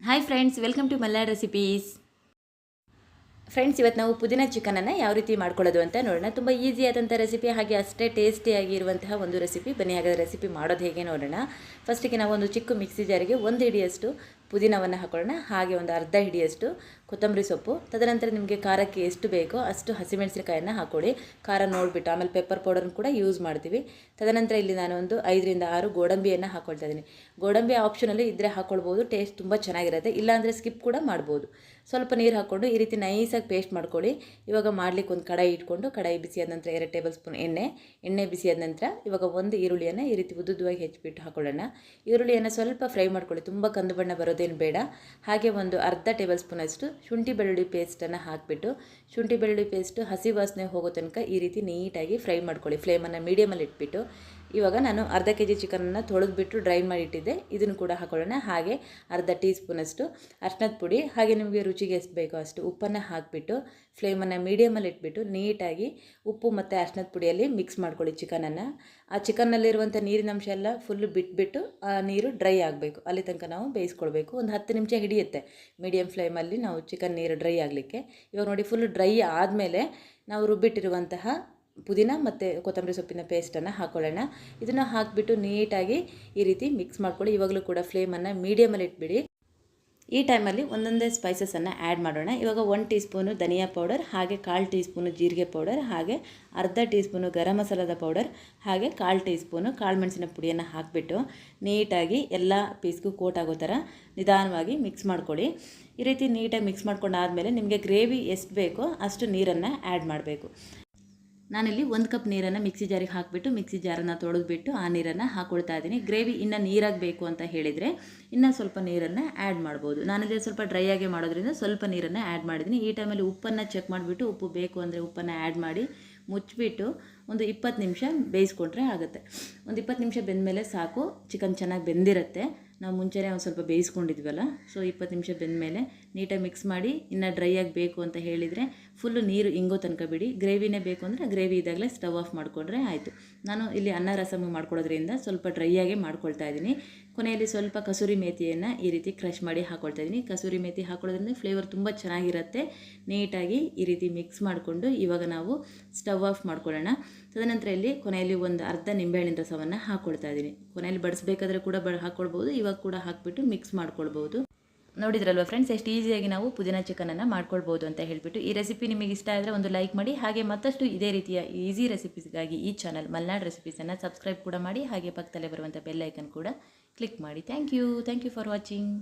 Hi friends welcome to Malnad recipes friends ಇವತ್ತು ನಾವು ಪುದೀನ ಚಿಕನನ್ನು ಯಾವ ರೀತಿ ಮಾಡ್ಕೊಳ್ಳೋದು ಅಂತ ನೋಡೋಣ. ತುಂಬ ಈಸಿ ಆದಂಥ ರೆಸಿಪಿ ಹಾಗೆ ಅಷ್ಟೇ ಟೇಸ್ಟಿಯಾಗಿ ಇರುವಂತಹ ಒಂದು ರೆಸಿಪಿ ಬನ್ನಿ ಹಾಗಾದ ರೆಸಿಪಿ ಮಾಡೋದು ಹೇಗೆ ನೋಡೋಣ. ಫಸ್ಟಿಗೆ ನಾವು ಒಂದು ಚಿಕ್ಕ ಮಿಕ್ಸಿ ಜಾರಿಗೆ ಒಂದು ಹಿಡಿಯಷ್ಟು ಪುದೀನವನ್ನು ಹಾಕೊಳ್ಳೋಣ. ಹಾಗೆ ಒಂದು ಅರ್ಧ ಹಿಡಿಯಷ್ಟು ಕೊತ್ತಂಬರಿ ಸೊಪ್ಪು. ತದನಂತರ ನಿಮಗೆ ಖಾರಕ್ಕೆ ಎಷ್ಟು ಬೇಕೋ ಅಷ್ಟು ಹಸಿಮೆಣಸಿನಕಾಯನ್ನು ಹಾಕೊಳ್ಳಿ. ಖಾರ ನೋಡಿಬಿಟ್ಟು ಆಮೇಲೆ ಪೆಪ್ಪರ್ ಪೌಡರ್ನ ಕೂಡ ಯೂಸ್ ಮಾಡ್ತೀವಿ. ತದನಂತರ ಇಲ್ಲಿ ನಾನು ಒಂದು ಐದರಿಂದ ಆರು ಗೋಡಂಬಿಯನ್ನು ಹಾಕೊಳ್ತಾ ಇದ್ದೀನಿ. ಗೋಡಂಬಿ ಆಪ್ಷನಲ್ಲಿ ಇದ್ದರೆ ಹಾಕ್ಕೊಳ್ಬೋದು ಟೇಸ್ಟ್ ತುಂಬ ಚೆನ್ನಾಗಿರುತ್ತೆ. ಇಲ್ಲಾಂದರೆ ಸ್ಕಿಪ್ ಕೂಡ ಮಾಡ್ಬೋದು. ಸ್ವಲ್ಪ ನೀರು ಹಾಕ್ಕೊಂಡು ಈ ರೀತಿ ನೈಸಾಗಿ ಪೇಸ್ಟ್ ಮಾಡ್ಕೊಳ್ಳಿ. ಇವಾಗ ಮಾಡ್ಲಿಕ್ಕೆ ಒಂದು ಕಡಾಯಿ ಇಟ್ಕೊಂಡು ಕಡಾಯಿ ಬಿಸಿಯಾದ ನಂತರ ಎರಡು ಟೇಬಲ್ ಸ್ಪೂನ್ ಎಣ್ಣೆ. ಎಣ್ಣೆ ಬಿಸಿಯಾದ ನಂತರ ಇವಾಗ ಒಂದು ಈರುಳ್ಳಿಯನ್ನು ಈ ರೀತಿ ಉದ್ದುದ್ದವಾಗಿ ಹೆಚ್ಚಿಬಿಟ್ಟು ಹಾಕೊಳ್ಳೋಣ. ಈರುಳ್ಳಿಯನ್ನು ಸ್ವಲ್ಪ ಫ್ರೈ ಮಾಡ್ಕೊಳ್ಳಿ. ತುಂಬ ಕಂದು ಬಣ್ಣ ಬರೋದೇನು ಬೇಡ. ಹಾಗೆ ಒಂದು ಅರ್ಧ ಟೇಬಲ್ ಸ್ಪೂನ್ ಅಷ್ಟು ಶುಂಠಿ ಬೆಳ್ಳುಳ್ಳಿ ಪೇಸ್ಟನ್ನು ಹಾಕಿಬಿಟ್ಟು, ಶುಂಠಿ ಬೆಳ್ಳುಳ್ಳಿ ಪೇಸ್ಟ್ ಹಸಿ ವಾಸನೆ ಹೋಗೋ ತನಕ ಈ ರೀತಿ ನೀಟಾಗಿ ಫ್ರೈ ಮಾಡ್ಕೊಳ್ಳಿ. ಫ್ಲೇಮನ್ನು ಮೀಡಿಯಮಲ್ಲಿ ಇಟ್ಬಿಟ್ಟು ಇವಾಗ ನಾನು ಅರ್ಧ ಕೆ ಜಿ ಚಿಕನನ್ನು ತೊಳೆದ್ಬಿಟ್ಟು ಡ್ರೈ ಮಾಡಿ ಇಟ್ಟಿದ್ದೆ ಇದನ್ನು ಕೂಡ ಹಾಕೊಳ್ಳೋಣ. ಹಾಗೆ ಅರ್ಧ ಟೀ ಸ್ಪೂನಷ್ಟು ಅರ್ಶಿನದ ಪುಡಿ, ಹಾಗೆ ನಿಮಗೆ ರುಚಿಗೆ ಎಷ್ಟು ಬೇಕೋ ಅಷ್ಟು ಉಪ್ಪನ್ನು ಹಾಕಿಬಿಟ್ಟು, ಫ್ಲೇಮನ್ನು ಮೀಡಿಯಮಲ್ಲಿ ಇಟ್ಬಿಟ್ಟು ನೀಟಾಗಿ ಉಪ್ಪು ಮತ್ತು ಅರ್ಶಿನದ ಪುಡಿಯಲ್ಲಿ ಮಿಕ್ಸ್ ಮಾಡ್ಕೊಳ್ಳಿ ಚಿಕನನ್ನು. ಆ ಚಿಕನ್ನಲ್ಲಿರುವಂಥ ನೀರಿನ ಅಂಶ ಎಲ್ಲ ಫುಲ್ಲು ಬಿಟ್ಬಿಟ್ಟು ಆ ನೀರು ಡ್ರೈ ಆಗಬೇಕು. ಅಲ್ಲಿ ತನಕ ನಾವು ಬೇಯಿಸ್ಕೊಳ್ಬೇಕು. ಒಂದು ಹತ್ತು ನಿಮಿಷ ಹಿಡಿಯುತ್ತೆ. ಮೀಡಿಯಮ್ ಫ್ಲೇಮಲ್ಲಿ ನಾವು ಚಿಕನ್ ನೀರು ಡ್ರೈ ಆಗಲಿಕ್ಕೆ. ಇವಾಗ ನೋಡಿ ಫುಲ್ ಡ್ರೈ ಆದಮೇಲೆ ನಾವು ರುಬ್ಬಿಟ್ಟಿರುವಂತಹ ಪುದೀನ ಮತ್ತು ಕೊತ್ತಂಬರಿ ಸೊಪ್ಪಿನ ಪೇಸ್ಟನ್ನು ಹಾಕ್ಕೊಳ್ಳೋಣ ಇದನ್ನು ಹಾಕಿಬಿಟ್ಟು ನೀಟಾಗಿ ಈ ರೀತಿ ಮಿಕ್ಸ್ ಮಾಡ್ಕೊಳ್ಳಿ. ಇವಾಗಲೂ ಕೂಡ ಫ್ಲೇಮನ್ನು ಮೀಡಿಯಮಲ್ಲಿ ಇಟ್ಬಿಡಿ. ಈ ಟೈಮಲ್ಲಿ ಒಂದೊಂದೇ ಸ್ಪೈಸಸನ್ನು ಆ್ಯಡ್ ಮಾಡೋಣ. ಇವಾಗ ಒನ್ ಟೀ ಸ್ಪೂನು ಧನಿಯಾ ಪೌಡರ್ ಹಾಗೆ ಕಾಲು ಟೀ ಸ್ಪೂನು ಜೀರಿಗೆ ಪೌಡರ್ ಹಾಗೆ ಅರ್ಧ ಟೀ ಸ್ಪೂನು ಗರಂ ಮಸಾಲದ ಪೌಡರ್ ಹಾಗೆ ಕಾಲು ಟೀ ಸ್ಪೂನು ಕಾಳು ಮೆಣಸಿನ ಪುಡಿಯನ್ನು ಹಾಕಿಬಿಟ್ಟು ನೀಟಾಗಿ ಎಲ್ಲ ಪೀಸ್ಗೂ ಕೋಟ್ ಆಗೋ ಥರ ನಿಧಾನವಾಗಿ ಮಿಕ್ಸ್ ಮಾಡ್ಕೊಳ್ಳಿ. ಈ ರೀತಿ ನೀಟಾಗಿ ಮಿಕ್ಸ್ ಮಾಡ್ಕೊಂಡಾದಮೇಲೆ ನಿಮಗೆ ಗ್ರೇವಿ ಎಷ್ಟು ಬೇಕೋ ಅಷ್ಟು ನೀರನ್ನು ಆ್ಯಡ್ ಮಾಡಬೇಕು. ನಾನಿಲ್ಲಿ ಒಂದು ಕಪ್ ನೀರನ್ನು ಮಿಕ್ಸಿ ಜಾರಿಗೆ ಹಾಕಿಬಿಟ್ಟು ಮಿಕ್ಸಿ ಜಾರನ್ನು ತೊಳೆದ್ಬಿಟ್ಟು ಆ ನೀರನ್ನು ಹಾಕ್ಕೊಳ್ತಾ ಇದ್ದೀನಿ. ಗ್ರೇವಿ ಇನ್ನೂ ನೀರಾಗಬೇಕು ಅಂತ ಹೇಳಿದರೆ ಇನ್ನೂ ಸ್ವಲ್ಪ ನೀರನ್ನು ಆ್ಯಡ್ ಮಾಡ್ಬೋದು. ನಾನಿಲ್ಲಿ ಸ್ವಲ್ಪ ಡ್ರೈ ಆಗಿ ಮಾಡೋದ್ರಿಂದ ಸ್ವಲ್ಪ ನೀರನ್ನು ಆ್ಯಡ್ ಮಾಡಿದ್ದೀನಿ. ಈ ಟೈಮಲ್ಲಿ ಉಪ್ಪನ್ನು ಚೆಕ್ ಮಾಡಿಬಿಟ್ಟು ಉಪ್ಪು ಬೇಕು ಅಂದರೆ ಉಪ್ಪನ್ನು ಆ್ಯಡ್ ಮಾಡಿ ಮುಚ್ಚಿಬಿಟ್ಟು ಒಂದು ಇಪ್ಪತ್ತು ನಿಮಿಷ ಬೇಯಿಸ್ಕೊಂಡ್ರೆ ಆಗುತ್ತೆ. ಒಂದು ಇಪ್ಪತ್ತು ನಿಮಿಷ ಬೆಂದಮೇಲೆ ಸಾಕು. ಚಿಕನ್ ಚೆನ್ನಾಗಿ ಬೆಂದಿರುತ್ತೆ. ನಾವು ಮುಂಚೆನೇ ಒಂದು ಸ್ವಲ್ಪ ಬೇಯಿಸ್ಕೊಂಡಿದ್ವಲ್ಲ ಸೊ ಇಪ್ಪತ್ತು ನಿಮಿಷ ಬೆಂದಮೇಲೆ ನೀಟಾಗಿ ಮಿಕ್ಸ್ ಮಾಡಿ ಇನ್ನು ಡ್ರೈ ಆಗಿ ಬೇಕು ಅಂತ ಹೇಳಿದರೆ ಫುಲ್ಲು ನೀರು ಹಿಂಗೋ ತನಕ ಬಿಡಿ. ಗ್ರೇವಿನೇ ಬೇಕು ಅಂದರೆ ಗ್ರೇವಿ ಇದ್ದಾಗಲೇ ಸ್ಟವ್ ಆಫ್ ಮಾಡಿಕೊಂಡ್ರೆ ಆಯಿತು. ನಾನು ಇಲ್ಲಿ ಅನ್ನ, ರಸಮ್ ಮಾಡ್ಕೊಳ್ಳೋದ್ರಿಂದ ಸ್ವಲ್ಪ ಡ್ರೈ ಆಗೇ ಮಾಡ್ಕೊಳ್ತಾ ಇದ್ದೀನಿ. ಕೊನೆಯಲ್ಲಿ ಸ್ವಲ್ಪ ಕಸೂರಿ ಮೇಥಿಯನ್ನು ಈ ರೀತಿ ಕ್ರಷ್ ಮಾಡಿ ಹಾಕೊಳ್ತಾ ಇದ್ದೀನಿ ಕಸೂರಿ ಮೇತಿ ಹಾಕೊಳ್ಳೋದ್ರಿಂದ ಫ್ಲೇವರ್ ತುಂಬ ಚೆನ್ನಾಗಿರುತ್ತೆ. ನೀಟಾಗಿ ಈ ರೀತಿ ಮಿಕ್ಸ್ ಮಾಡಿಕೊಂಡು ಇವಾಗ ನಾವು ಸ್ಟವ್ ಆಫ್ ಮಾಡ್ಕೊಳ್ಳೋಣ. ತದನಂತರ ಇಲ್ಲಿ ಕೊನೆಯಲ್ಲಿ ಒಂದು ಅರ್ಧ ನಿಂಬೆಹಣ್ಣಿನ ರಸವನ್ನು ಹಾಕ್ಕೊಳ್ತಾ ಇದ್ದೀನಿ ಕೊನೆಯಲ್ಲಿ ಬಡಿಸ್ಬೇಕಾದ್ರೆ ಕೂಡ ಬ ಹಾಕ್ಕೊಳ್ಬೋದು ಇವಾಗ ಕೂಡ ಹಾಕ್ಬಿಟ್ಟು ಮಿಕ್ಸ್ ಮಾಡ್ಕೊಳ್ಬೋದು. ನೋಡಿದ್ರಲ್ವ ಫ್ರೆಂಡ್ಸ್ ಎಷ್ಟು ಈಸಿಯಾಗಿ ನಾವು ಪುದೀನ ಚಿಕನನ್ನು ಮಾಡ್ಕೊಳ್ಬೋದು ಅಂತ ಹೇಳಿಬಿಟ್ಟು ಈ ರೆಸಿಪಿ ನಿಮಗೆ ಇಷ್ಟ ಆದರೆ ಒಂದು ಲೈಕ್ ಮಾಡಿ, ಹಾಗೆ ಮತ್ತಷ್ಟು ಇದೇ ರೀತಿಯ ಈಸಿ ರೆಸಿಪೀಸ್ಗಾಗಿ ಈ ಚಾನಲ್ ಮಲ್ನಾಡ್ ರೆಸಿಪೀಸನ್ನು ಸಬ್ಸ್ಕ್ರೈಬ್ ಕೂಡ ಮಾಡಿ, ಹಾಗೆ ಪಕ್ಕದಲ್ಲೇ ಬರುವಂಥ ಬೆಲ್ಲೈಕನ್ ಕೂಡ ಕ್ಲಿಕ್ ಮಾಡಿ. Thank you thank you for watching